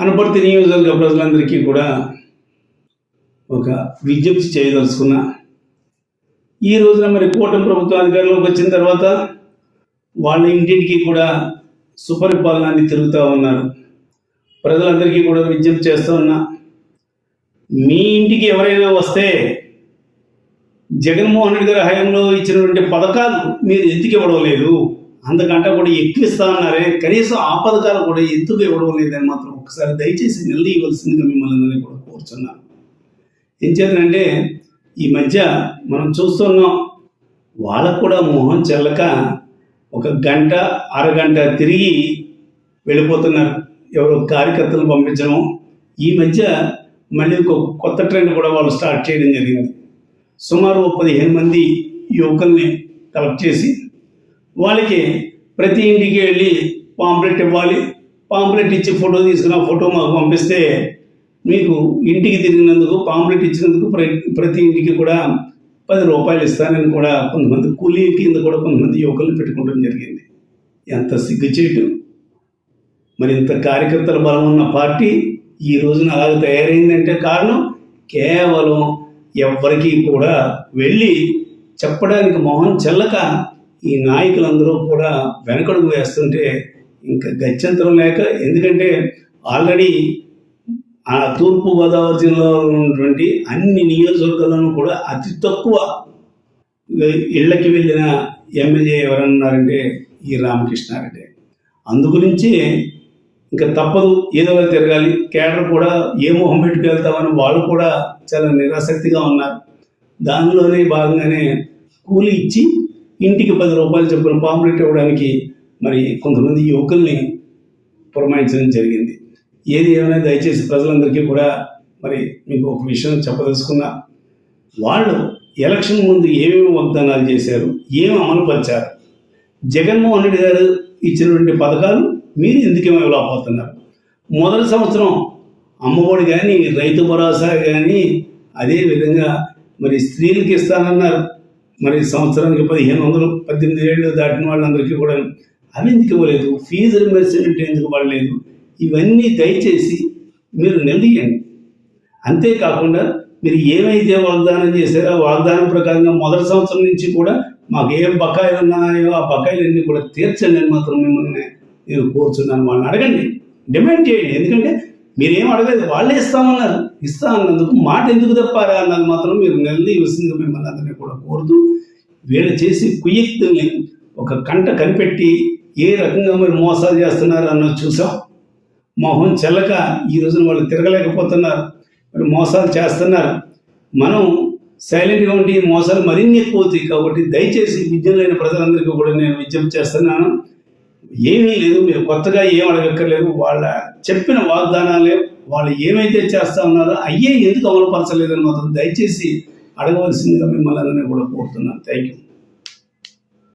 అనపర్తి నియోజకవర్గ ప్రజలందరికీ కూడా ఒక విజ్ఞప్తి చేయదలుచుకున్నా. ఈ రోజున మరి కూటమి ప్రభుత్వ అధికారంలోకి వచ్చిన తర్వాత వాళ్ళ ఇంటింటికి కూడా సుపరిపాలనాన్ని తిరుగుతూ ఉన్నారు. ప్రజలందరికీ కూడా విజ్ఞప్తి చేస్తూ ఉన్నా. మీ ఇంటికి ఎవరైనా వస్తే జగన్మోహన్ రెడ్డి గారి హయాంలో ఇచ్చినటువంటి పథకాలు మీరు ఎందుకు ఇవ్వడం లేదు? అంతకంటే కూడా ఎక్కువ ఇస్తా ఉన్నారే కనీసం ఆ పథకాలు కూడా ఎందుకు ఇవ్వడం లేదని మాత్రం ఒకసారి దయచేసి నిలదీయవలసిందిగా మిమ్మల్ని కూడా కోరుచున్నాను. ఏం చేతనంటే ఈ మధ్య మనం చూస్తున్నాం వాళ్ళకు కూడా మొహం చెల్లక ఒక గంట అరగంట తిరిగి వెళ్ళిపోతున్నారు. ఎవరో కార్యకర్తలు పంపించడం. ఈ మధ్య మళ్ళీ ఒక కొత్త ట్రెండ్ కూడా వాళ్ళు స్టార్ట్ చేయడం జరిగింది. సుమారు పదిహేను మంది యువకుల్ని కలెక్ట్ చేసి వాళ్ళకి ప్రతి ఇంటికి వెళ్ళి పాంప్లెట్ ఇవ్వాలి. పాంప్లెట్ ఇచ్చి ఫోటో తీసుకున్న ఫోటో మాకు పంపిస్తే మీకు ఇంటికి తిరిగినందుకు పాంప్లెట్ ఇచ్చినందుకు ప్రతి ఇంటికి కూడా పది రూపాయలు ఇస్తానని కూడా కొంతమంది కూలీ కింద కూడా కొంతమంది యువకులు పెట్టుకోవడం జరిగింది. ఎంత సిగ్గుచేటు. మరి ఇంత కార్యకర్తల బలం ఉన్న పార్టీ ఈ రోజున అలాగ తయారైందంటే కారణం కేవలం ఎవరికి కూడా వెళ్ళి చెప్పడానికి మొహం చెల్లక ఈ నాయకులందరూ కూడా వెనకడుగు వేస్తుంటే ఇంకా గత్యంతరం లేక ఎందుకంటే ఆల్రెడీ ఆ తూర్పు గోదావరి జిల్లాలో ఉన్నటువంటి అన్ని నియోజకవర్గాలను కూడా అతి తక్కువ ఇళ్ళకి వెళ్ళిన ఎమ్మెల్యే ఎవరన్నారంటే ఈ రామకృష్ణారెడ్డి. అందుగురించి ఇంకా తప్పదు ఏదో తిరగాలి. కేడర్ కూడా ఏ మొహం పెట్టుకు వెళ్తామని వాళ్ళు కూడా చాలా నిరాసక్తిగా ఉన్నారు. దానిలోనే భాగంగానే కూలి ఇచ్చి ఇంటికి పది రూపాయలు చెప్పున పాంప్లెట్ ఇవ్వడానికి మరి కొంతమంది యువకుల్ని పురమాయించడం జరిగింది. ఏది ఏమైనా దయచేసి ప్రజలందరికీ కూడా మరి మీకు ఒక విషయం చెప్పదలుచుకున్నా వాళ్ళు ఎలక్షన్ ముందు ఏమేమి వాగ్దానాలు చేశారు ఏమి అమలుపరిచారు? జగన్మోహన్ రెడ్డి గారు ఇచ్చినటువంటి పథకాలు మీరు ఎందుకేమో ఇవ్వలేకపోతున్నారు? మొదటి సంవత్సరం అమ్మఒడి కానీ రైతు భరోసా కానీ అదే విధంగా మరి స్త్రీలకు ఇస్తానన్నారు. మరి సంవత్సరానికి పదిహేను వందలు పద్దెనిమిది ఏళ్ళు దాటిన వాళ్ళందరికీ కూడా అవి ఎందుకు ఇవ్వలేదు. ఫీజు రిమర్స్మెంట్ ఎందుకు పడలేదు? ఇవన్నీ దయచేసి మీరు నిలదీయండి అంతేకాకుండా మీరు ఏమైతే వాగ్దానం చేశారో ఆ వాగ్దానం ప్రకారంగా మొదటి సంవత్సరం నుంచి కూడా మాకు ఏం బకాయిలు ఉన్నాయో ఆ బకాయిలన్నీ కూడా తీర్చండి అని మాత్రం మిమ్మల్ని నేను కోరుచున్నాను. వాళ్ళని అడగండి. డిమాండ్ చేయండి. ఎందుకంటే మీరేం అడగలేదు వాళ్ళే ఇస్తామన్నారు. ఇస్తా అన్నందుకు మాట ఎందుకు తప్పారా అన్నది మాత్రం మీరు నెలది వస్తుంది మిమ్మల్ని అందరినీ కూడా కోరుతూ వీళ్ళు చేసి కుయ్యక్తుల్ని ఒక కంట కనిపెట్టి ఏ రకంగా మరి మోసాలు చేస్తున్నారు అన్నది చూసాం. మొహం చెల్లక ఈ రోజున వాళ్ళు తిరగలేకపోతున్నారు. మరి మోసాలు చేస్తున్నారు. మనం సైలెంట్గా ఉండి మోసాలు మరిన్ని ఎక్కువ కాబట్టి దయచేసి విద్యలైన ప్రజలందరికీ కూడా నేను విజ్ఞప్తి చేస్తున్నాను. ఏమీ లేదు మీరు కొత్తగా ఏం అడగక్కర్లేదు. వాళ్ళ చెప్పిన వాగ్దానాలే వాళ్ళు ఏమైతే చేస్తా ఉన్నారో అయ్యే ఎందుకు అమలుపరచలేదని మాత్రం దయచేసి అడగవలసిందిగా మిమ్మల్ని కూడా కోరుతున్నాను. Thank you